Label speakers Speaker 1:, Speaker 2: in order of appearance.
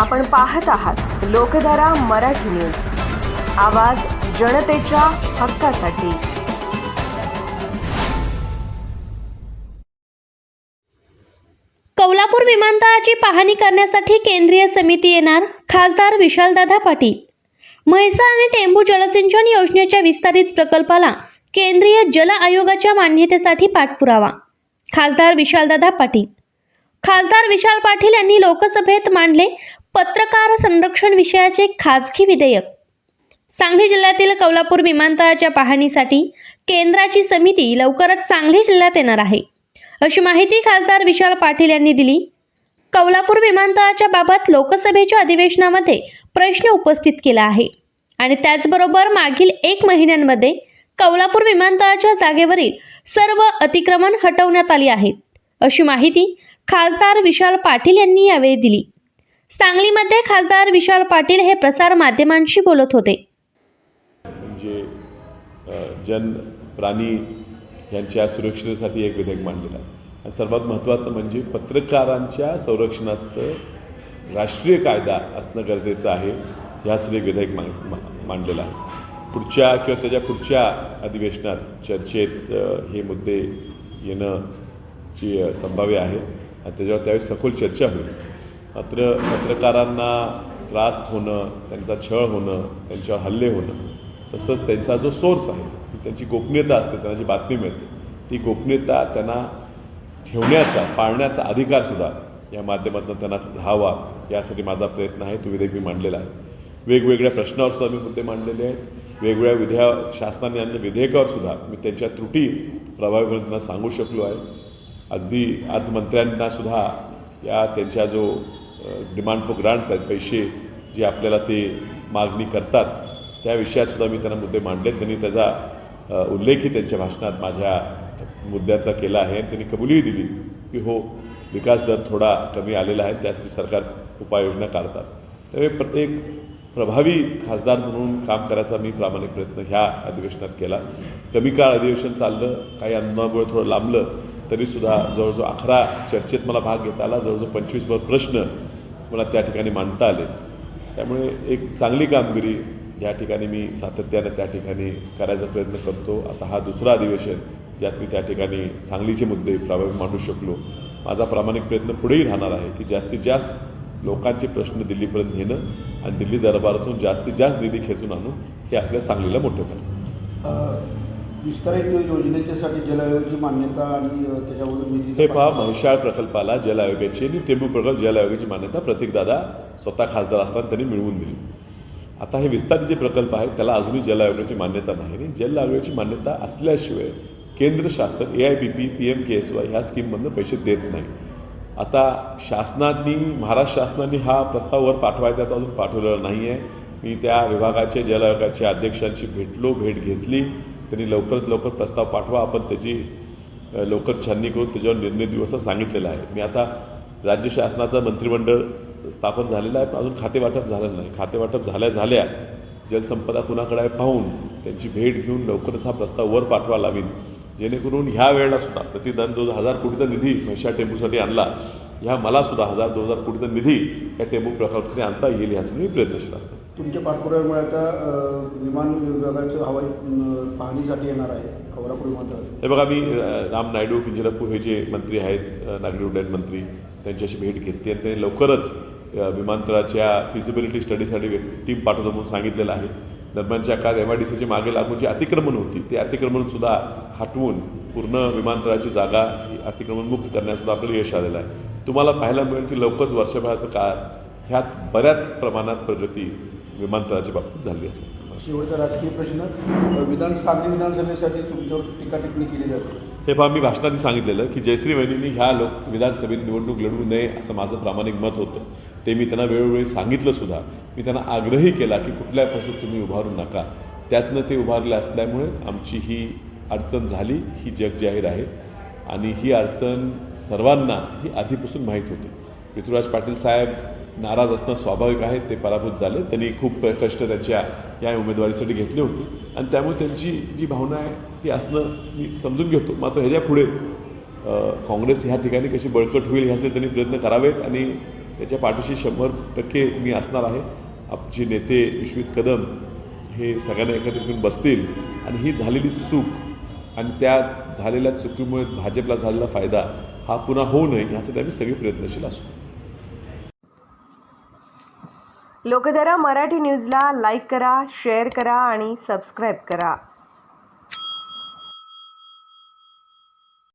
Speaker 1: आपण पाहत आहात लोकधारा मराठी न्यूज. आवाज जनतेच्या हक्कासाठी.
Speaker 2: कौलापूर विमानतळाची पाहणी करण्यासाठी केंद्रीय समिती येणार खासदार विशालदादा पाटील. म्हैसाळ आणि टेंबू जलसिंचन योजनेच्या विस्तारित प्रकल्पाला केंद्रीय जल आयोगाच्या मान्यतेसाठी पाठपुरावा. खासदार विशालदादा पाटील. खासदार विशाल पाटील यांनी लोकसभेत मांडले पत्रकार संरक्षण विषयाचे खाजगी विधेयक. सांगली जिल्ह्यातील कौलापूर विमानतळाच्या पाहणीसाठी केंद्राची समिती लवकरच सांगली जिल्ह्यात येणार आहे. अशी माहिती खासदार विशाल पाटील यांनी दिली. कौलापूर विमानतळाच्या बाबत लोकसभेच्या अधिवेशनामध्ये प्रश्न उपस्थित केला आहे आणि त्याचबरोबर मागील एक महिन्यांमध्ये कौलापूर विमानतळाच्या जागेवरील सर्व अतिक्रमण हटवण्यात आली आहेत. अशी माहिती खासदार विशाल पाटील यांनी यावेळी दिली. सांगलीमध्ये खासदार विशाल पाटील हे प्रसार माध्यमांशी बोलत होते.
Speaker 3: म्हणजे जन प्राणी यांच्या सुरक्षितेसाठी एक विधेयक मांडलेलं आहे. आणि सर्वात महत्त्वाचं म्हणजे पत्रकारांच्या संरक्षणाचं राष्ट्रीय कायदा असणं गरजेचं आहे ह्यासाठी एक विधेयक मा मा- मांडलेलं आहे. पुढच्या किंवा त्याच्या पुढच्या अधिवेशनात चर्चेत हे मुद्दे येणं ची संभाव्य आहे. त्याच्यावर त्यावेळी सखोल चर्चा होईल. मात्र पत्रकारांना त्रास होणं त्यांचा छळ होणं त्यांच्यावर हल्ले होणं तसंच त्यांचा जो सोर्स आहे त्यांची गोपनीयता असते त्यांना जी बातमी मिळते ती गोपनीयता त्यांना ठेवण्याचा पाळण्याचा अधिकारसुद्धा या माध्यमातून त्यांना राहावा यासाठी माझा प्रयत्न आहे. तो विधेयक मी मांडलेला आहे. वेगवेगळ्या प्रश्नावर सुद्धा मी मुद्दे मांडलेले आहेत. वेगवेगळ्या विधेया शासनाने आणलेल्या विधेयकावर सुद्धा मी त्यांच्या त्रुटी प्रभावीपणे त्यांना सांगू शकलो आहे. अगदी अर्थमंत्र्यांना सुद्धा या त्यांच्या जो डिमांड फॉर ग्रांट्स आहेत पैसे जे आपल्याला ते मागणी करतात त्या विषयातसुद्धा मी त्यांना मुद्दे मांडलेत. त्यांनी त्याचा उल्लेखही त्यांच्या भाषणात माझ्या मुद्द्यांचा केला आहे. आणि त्यांनी कबुलीही दिली की हो विकास दर थोडा कमी आलेला आहे त्यासाठी सरकार उपाययोजना काढतात. त्यामुळे प्रत्येक प्रभावी खासदार म्हणून काम करायचा मी प्रामाणिक प्रयत्न ह्या अधिवेशनात केला. कमी काळ अधिवेशन चाललं काही आंदोलनामुळे थोडं लांबलं तरीसुद्धा जवळजवळ अकरा चर्चेत मला भाग घेता आला. जवळजवळ पंचवीसभर प्रश्न मला त्या ठिकाणी मांडता आले. त्यामुळे एक चांगली कामगिरी या ठिकाणी मी सातत्यानं त्या ठिकाणी करायचा प्रयत्न करतो. आता हा दुसरा अधिवेशन ज्यात मी त्या ठिकाणी सांगलीचे मुद्दे प्रभावी मांडू शकलो. माझा प्रामाणिक प्रयत्न पुढेही राहणार आहे की जास्तीत जास्त लोकांचे प्रश्न दिल्लीपर्यंत नेणं आणि दिल्ली दरबारातून जास्तीत जास्त निधी खेचून आणून हे आपल्या सांगलीला मोठं करणं.
Speaker 4: विस्तारित योजनेच्यासाठी जल आयोगाची मान्यता आणि अ, त्याच्यावर निधी
Speaker 3: हे पहा म्हैसाळ प्रकल्पाला जल आयोगाची आणि टेंबू प्रकल्प जल आयोगाची मान्यता प्रतीकदादा स्वतः खासदार असताना त्यांनी मिळवून दिली. आता हे विस्तारित जे प्रकल्प आहेत त्याला अजूनही जल आयोगाची मान्यता नाही आणि जल आयोगाची मान्यता असल्याशिवाय केंद्र शासन A I B P P M K S Y ह्या स्कीममधनं पैसे देत नाही. आता शासनाने महाराष्ट्र शासनाने हा प्रस्ताव वर पाठवायचा तो अजून पाठवलेला नाही आहे मी त्या विभागाचे जल आयोगाच्या अध्यक्षांशी भेटलो भेट घेतली. त्यांनी लवकरात लवकर प्रस्ताव पाठवा. आपण त्याची लवकर छाननी करून त्याच्यावर निर्णय देऊ असं सांगितलेलं आहे. मी आता राज्य शासनाचं मंत्रिमंडळ स्थापन झालेलं आहे पण अजून खातेवाटप झालेलं नाही. खातेवाटप झाल्या झाल्या जलसंपदा कुणाकडे पाहून त्यांची भेट घेऊन लवकरच हा प्रस्ताव वर पाठवा लावीन जेणेकरून ह्या वेळेला सुद्धा प्रतिदान जो हजार कोटीचा निधी म्हैशा टेम्पूसाठी आणला ह्या मला सुद्धा हजार दोन हजार कोटीचा निधी या टेंबू प्रकल्पासाठी आणता येईल यासाठी मी प्रयत्नशील असतो.
Speaker 4: तुमच्या पाठपुराव्यामुळे आता विमान विभागाचं हवाई पाहणीसाठी येणार आहे खबरापूर विमानतळ.
Speaker 3: हे बघा मी राम नायडू किंजरापूर हे जे मंत्री आहेत नागरी उड्डयन मंत्री त्यांच्याशी भेट घेतली आणि त्यांनी लवकरच विमानतळाच्या फिजिबिलिटी स्टडीसाठी टीम पाठवतो म्हणून सांगितलेलं आहे. दरम्यानच्या काळात एम आय डी सीची मागे लागून जी अतिक्रमण होती ते अतिक्रमणसुद्धा हटवून पूर्ण विमानतळाची जागा अतिक्रमण मुक्त करण्यासुद्धा आपल्याला यश आलेलं आहे. तुम्हाला पाहायला मिळेल की लवकरच वर्षभराचं काळ ह्यात बऱ्याच प्रमाणात प्रगती विमानतळाच्या बाबतीत झाली असेल.
Speaker 4: शेवटचा राजकीय प्रश्न विधान सांगली विधानसभेसाठी तुमच्यावर टीका टिप्पणी केली जाते.
Speaker 3: हे पहा मी भाषणात सांगितलेलं की जयश्री वहिनींनी ह्या लोक विधानसभेत निवडणूक लढवू नये असं माझं प्रामाणिक मत होतं. ते मी त्यांना वेळोवेळी सांगितलं सुद्धा. मी त्यांना आग्रही केला की कुठल्या पासून तुम्ही उभारू नका. त्यातनं ते उभारले असल्यामुळे आमची ही अडचण झाली ही जग जाहीर आहे. आणि ही अडचण सर्वांना ही आधीपासून माहीत होती. पृथ्वीराज पाटील साहेब नाराज असणं स्वाभाविक आहे ते पराभूत झाले. त्यांनी खूप कष्ट त्याच्या या उमेदवारीसाठी घेतले होते. आणि त्यामुळे त्यांची जी भावना आहे ती असणं मी समजून घेतो. मात्र ह्याच्या पुढे काँग्रेस ह्या ठिकाणी कशी बळकट होईल ह्याचे त्यांनी प्रयत्न करावेत आणि त्याच्या पाठीशी शंभर टक्के मी असणार आहे. आमचे नेते विश्वित कदम हे सगळ्यांना एकत्रित घेऊन बसतील आणि ही झालेली चूक आणि त्या झालेल्या चुकीमुळे भाजपला झालेला फायदा हा पुन्हा होऊ नये यासाठी आम्ही सगळे प्रयत्नशील असू.
Speaker 1: लोकधारा मराठी न्यूजला लाईक करा शेअर करा आणि सबस्क्राईब करा.